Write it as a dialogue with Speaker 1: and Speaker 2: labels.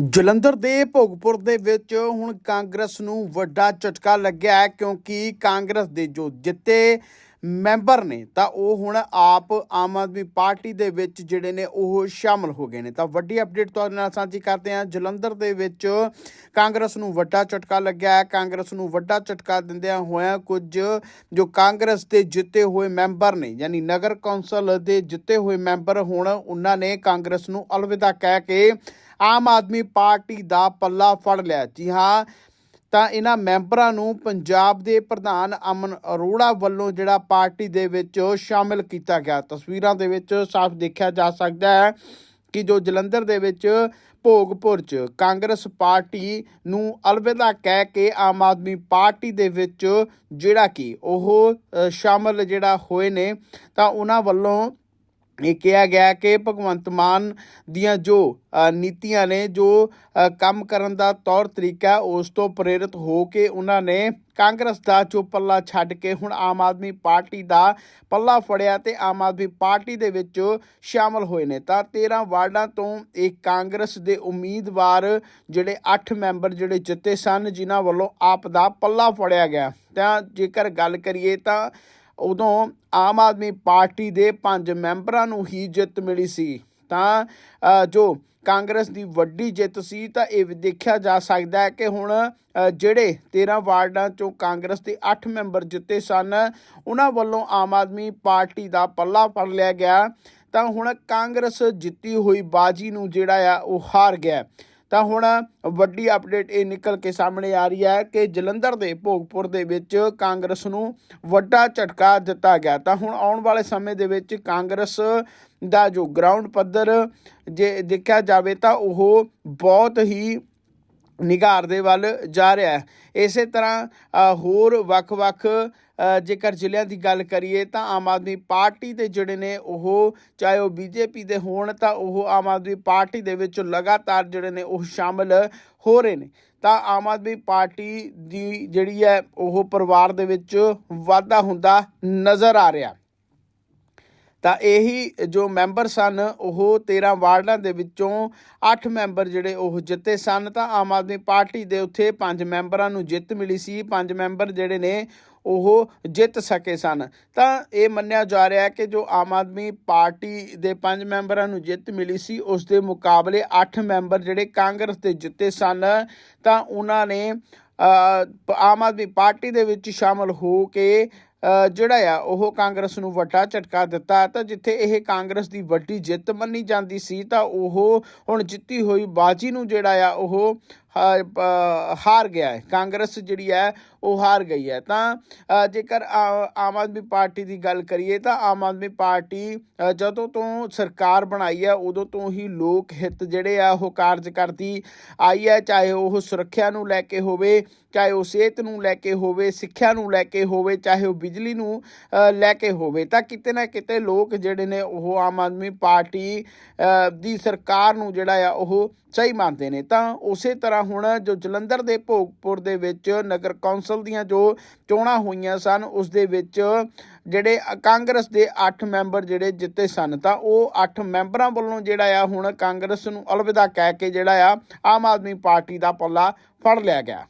Speaker 1: ਜਲੰਧਰ ਦੇ ਭੋਗਪੁਰ ਦੇ ਵਿੱਚ ਹੁਣ ਕਾਂਗਰਸ ਨੂੰ ਵੱਡਾ ਝਟਕਾ ਲੱਗਿਆ ਹੈ ਕਿਉਂਕਿ ਕਾਂਗਰਸ ਦੇ ਜੋ ਜਿੱਤੇ ਮੈਂਬਰ ਨੇ, ਤਾਂ ਉਹ ਹੁਣ ਆਪ ਆਮ ਆਦਮੀ ਪਾਰਟੀ ਦੇ ਵਿੱਚ ਜਿਹੜੇ ਨੇ ਉਹ ਸ਼ਾਮਲ ਹੋ ਗਏ ਨੇ। ਤਾਂ ਵੱਡੀ ਅਪਡੇਟ ਤੁਹਾਡੇ ਨਾਲ ਸਾਂਝੀ ਕਰਦੇ ਹਾਂ। ਜਲੰਧਰ ਦੇ ਵਿੱਚ ਕਾਂਗਰਸ ਨੂੰ ਵੱਡਾ ਝਟਕਾ ਲੱਗਿਆ ਹੈ। ਕਾਂਗਰਸ ਨੂੰ ਵੱਡਾ ਝਟਕਾ ਦਿੰਦਿਆਂ ਹੋਇਆਂ ਕੁਝ ਜੋ ਕਾਂਗਰਸ ਦੇ ਜਿੱਤੇ ਹੋਏ ਮੈਂਬਰ ਨੇ, ਯਾਨੀ ਨਗਰ ਕੌਂਸਲ ਦੇ ਜਿੱਤੇ ਹੋਏ ਮੈਂਬਰ ਹੁਣ ਉਹਨਾਂ ਨੇ ਕਾਂਗਰਸ ਨੂੰ ਅਲਵਿਦਾ ਕਹਿ ਕੇ ਆਮ ਆਦਮੀ ਪਾਰਟੀ ਦਾ ਪੱਲਾ ਫੜ ਲਿਆ। ਜੀ ਹਾਂ ਤਾਂ ਇਹਨਾਂ ਮੈਂਬਰਾਂ ਨੂੰ ਪੰਜਾਬ ਦੇ ਪ੍ਰਧਾਨ ਅਮਨ ਅਰੋੜਾ ਵੱਲੋਂ ਜਿਹੜਾ ਪਾਰਟੀ ਦੇ ਵਿੱਚ ਸ਼ਾਮਿਲ ਕੀਤਾ ਗਿਆ। ਤਸਵੀਰਾਂ ਦੇ ਵਿੱਚ ਸਾਫ਼ ਦੇਖਿਆ ਜਾ ਸਕਦਾ ਹੈ ਕਿ ਜੋ ਜਲੰਧਰ ਦੇ ਵਿੱਚ ਭੋਗਪੁਰ ਚ ਕਾਂਗਰਸ ਪਾਰਟੀ ਨੂੰ ਅਲਵਿਦਾ ਕਹਿ ਕੇ ਆਮ ਆਦਮੀ ਪਾਰਟੀ ਦੇ ਵਿੱਚ ਜਿਹੜਾ ਕਿ ਉਹ ਅ, ਸ਼ਾਮਲ ਜਿਹੜਾ ਹੋਏ ਨੇ ਤਾਂ ਉਹਨਾਂ ਵੱਲੋਂ ਇਹ ਕਿਹਾ ਗਿਆ ਕਿ ਭਗਵੰਤ ਮਾਨ ਦੀਆਂ ਜੋ ਨੀਤੀਆਂ ਨੇ, ਜੋ ਕੰਮ ਕਰਨ ਦਾ ਤੌਰ ਤਰੀਕਾ ਉਸ ਤੋਂ ਪ੍ਰੇਰਿਤ ਹੋ ਕੇ ਉਹਨਾਂ ਨੇ ਕਾਂਗਰਸ ਦਾ ਜੋ ਪੱਲਾ ਛੱਡ ਕੇ ਹੁਣ ਆਮ ਆਦਮੀ ਪਾਰਟੀ ਦਾ ਪੱਲਾ ਫੜਿਆ ਤੇ ਆਮ ਆਦਮੀ ਪਾਰਟੀ ਦੇ ਵਿੱਚ ਸ਼ਾਮਲ ਹੋਏ ਨੇ। ਤਾਂ 13 ਵਾਰਡਾਂ ਤੋਂ ਇਹ ਕਾਂਗਰਸ ਦੇ ਉਮੀਦਵਾਰ ਜਿਹੜੇ 8 ਮੈਂਬਰ ਜਿਹੜੇ ਜਿੱਤੇ ਸਨ, ਜਿਨ੍ਹਾਂ ਵੱਲੋਂ ਆਪ ਦਾ ਪੱਲਾ ਫੜਿਆ ਗਿਆ। ਤਾਂ ਜੇਕਰ ਗੱਲ ਕਰੀਏ ਤਾਂ ਉਦੋਂ ਆਮ ਆਦਮੀ ਪਾਰਟੀ ਦੇ ਪੰਜ ਮੈਂਬਰਾਂ ਨੂੰ ਹੀ ਜਿੱਤ ਮਿਲੀ ਸੀ। ਤਾਂ ਜੋ ਕਾਂਗਰਸ ਦੀ ਵੱਡੀ ਜਿੱਤ ਸੀ, ਤਾਂ ਇਹ ਵੀ ਦੇਖਿਆ ਜਾ ਸਕਦਾ ਹੈ ਕਿ ਹੁਣ ਜਿਹੜੇ 13 ਵਾਰਡਾਂ ਚੋਂ ਕਾਂਗਰਸ ਦੇ 8 ਮੈਂਬਰ ਜਿੱਤੇ ਸਨ, ਉਹਨਾਂ ਵੱਲੋਂ ਆਮ ਆਦਮੀ ਪਾਰਟੀ ਦਾ ਪੱਲਾ ਫੜ ਲਿਆ ਗਿਆ। ਤਾਂ ਹੁਣ ਕਾਂਗਰਸ ਜਿੱਤੀ ਹੋਈ ਬਾਜੀ ਨੂੰ ਜਿਹੜਾ ਆ, ਉਹ ਹਾਰ ਗਿਆ। ਤਾਂ ਹੁਣ ਵੱਡੀ ਅਪਡੇਟ ਇਹ ਨਿਕਲ ਕੇ ਸਾਹਮਣੇ ਆ ਰਹੀ ਹੈ ਕਿ ਜਲੰਧਰ ਦੇ ਭੋਗਪੁਰ ਦੇ ਵਿੱਚ ਕਾਂਗਰਸ ਨੂੰ ਵੱਡਾ ਝਟਕਾ ਦਿੱਤਾ ਗਿਆ। ਤਾਂ ਹੁਣ ਆਉਣ ਵਾਲੇ ਸਮੇਂ ਦੇ ਵਿੱਚ ਕਾਂਗਰਸ ਦਾ ਜੋ ਗਰਾਊਂਡ ਪੱਧਰ ਜੇ ਦੇਖਿਆ ਜਾਵੇ ਤਾਂ ਉਹ ਬਹੁਤ ਹੀ ਨਿਗਾਰ ਦੇ ਵੱਲ ਜਾ ਰਿਹਾ ਹੈ। ਇਸੇ ਤਰ੍ਹਾਂ ਹੋਰ ਵੱਖ-ਵੱਖ ਜੇਕਰ ਜ਼ਿਲ੍ਹਿਆਂ ਦੀ ਗੱਲ ਕਰੀਏ ਤਾਂ ਆਮ ਆਦਮੀ ਪਾਰਟੀ ਦੇ ਜਿਹੜੇ ਨੇ ਉਹ, ਚਾਹੇ ਉਹ ਬੀਜੇਪੀ ਦੇ ਹੋਣ ਤਾਂ ਉਹ ਆਮ ਆਦਮੀ ਪਾਰਟੀ ਦੇ ਵਿੱਚ ਲਗਾਤਾਰ ਜਿਹੜੇ ਨੇ ਉਹ ਸ਼ਾਮਲ ਹੋ ਰਹੇ ਨੇ। ਤਾਂ ਆਮ ਆਦਮੀ ਪਾਰਟੀ ਦੀ ਜਿਹੜੀ ਹੈ ਉਹ ਪਰਿਵਾਰ ਦੇ ਵਿੱਚ ਵਾਧਾ ਹੁੰਦਾ ਨਜ਼ਰ ਆ ਰਿਹਾ। ਤਾਂ ਇਹੀ ਜੋ ਮੈਂਬਰ ਸਨ, ਉਹ 13 ਵਾਰਡਾਂ ਦੇ ਵਿੱਚੋਂ 8 ਮੈਂਬਰ ਜਿਹੜੇ ਉਹ ਜਿੱਤੇ ਸਨ। ਤਾਂ ਆਮ ਆਦਮੀ ਪਾਰਟੀ ਦੇ ਉੱਥੇ 5 ਮੈਂਬਰਾਂ ਨੂੰ ਜਿੱਤ ਮਿਲੀ ਸੀ। 5 ਮੈਂਬਰ ਜਿਹੜੇ ਨੇ, ਉਹ ਜਿੱਤ ਸਕੇ ਸਨ। ਤਾਂ ਇਹ ਮੰਨਿਆ ਜਾ ਰਿਹਾ ਹੈ ਕਿ ਜੋ ਆਮ ਆਦਮੀ ਪਾਰਟੀ ਦੇ ਪੰਜ ਮੈਂਬਰਾਂ ਨੂੰ ਜਿੱਤ ਮਿਲੀ ਸੀ, ਉਸ ਦੇ ਮੁਕਾਬਲੇ 8 ਮੈਂਬਰ ਜਿਹੜੇ ਕਾਂਗਰਸ ਦੇ ਜਿੱਤੇ ਸਨ, ਤਾਂ ਉਹਨਾਂ ਨੇ ਆਮ ਆਦਮੀ ਪਾਰਟੀ ਦੇ ਵਿੱਚ ਸ਼ਾਮਲ ਹੋ ਕੇ ਜਿਹੜਾ ਆ, ਉਹ ਕਾਂਗਰਸ ਨੂੰ ਵੱਡਾ ਝਟਕਾ ਦਿੱਤਾ ਤਾਂ ਜਿੱਥੇ ਇਹ ਕਾਂਗਰਸ ਦੀ ਵੱਡੀ ਜਿੱਤ ਮੰਨੀ ਜਾਂਦੀ ਸੀ ਤਾਂ ਉਹ ਹੁਣ ਜਿੱਤੀ ਹੋਈ ਬਾਜੀ ਨੂੰ ਜਿਹੜਾ ਆ, ਉਹ ਹਾਰ ਗਿਆ ਹੈ। ਕਾਂਗਰਸ ਜਿਹੜੀ ਹੈ, ਉਹ ਹਾਰ ਗਈ ਹੈ। ਤਾਂ ਜੇਕਰ ਆ- ਆਮ ਆਦਮੀ ਪਾਰਟੀ ਦੀ ਗੱਲ ਕਰੀਏ ਤਾਂ ਆਮ ਆਦਮੀ ਪਾਰਟੀ ਜਦੋਂ ਤੋਂ ਸਰਕਾਰ ਬਣਾਈ ਹੈ, ਉਦੋਂ ਤੋਂ ਹੀ ਲੋਕ ਹਿੱਤ ਜਿਹੜੇ ਆ, ਉਹ ਕਾਰਜ ਕਰਦੀ ਆਈ ਹੈ, ਚਾਹੇ ਉਹ ਸੁਰੱਖਿਆ ਨੂੰ ਲੈ ਕੇ ਹੋਵੇ ਚਾਹੇ ਉਹ ਸਿਹਤ ਨੂੰ ਲੈ ਕੇ ਹੋਵੇ, ਸਿੱਖਿਆ ਨੂੰ ਲੈ ਕੇ ਹੋਵੇ, ਚਾਹੇ ਉਹ ਬਿਜਲੀ ਨੂੰ ਲੈ ਕੇ ਹੋਵੇ, ਤਾਂ ਕਿਤੇ ਨਾ ਕਿਤੇ ਲੋਕ ਜਿਹੜੇ ਨੇ ਉਹ ਆਮ ਆਦਮੀ ਪਾਰਟੀ ਦੀ ਸਰਕਾਰ ਨੂੰ ਜਿਹੜਾ ਆ ਉਹ ਸਹੀ ਮੰਨਦੇ ਨੇ। ਤਾਂ ਉਸੇ ਤਰ੍ਹਾਂ ਹੁਣ ਜੋ ਜਲੰਧਰ ਦੇ ਭੋਗਪੁਰ ਦੇ ਵਿੱਚ ਨਗਰ ਕੌਂਸਲ ਦੀਆਂ ਜੋ ਚੋਣਾਂ ਹੋਈਆਂ ਸਨ, ਉਸ ਦੇ ਵਿੱਚ ਜਿਹੜੇ ਕਾਂਗਰਸ ਦੇ 8 ਮੈਂਬਰ ਜਿਹੜੇ ਜਿੱਤੇ ਸਨ, ਤਾਂ ਉਹ 8 ਮੈਂਬਰਾਂ ਵੱਲੋਂ ਜਿਹੜਾ ਆ ਹੁਣ ਕਾਂਗਰਸ ਨੂੰ ਅਲਵਿਦਾ ਕਹਿ ਕੇ ਜਿਹੜਾ ਆ ਆਮ ਆਦਮੀ ਪਾਰਟੀ ਦਾ ਪੱਲਾ ਫੜ ਲਿਆ ਗਿਆ।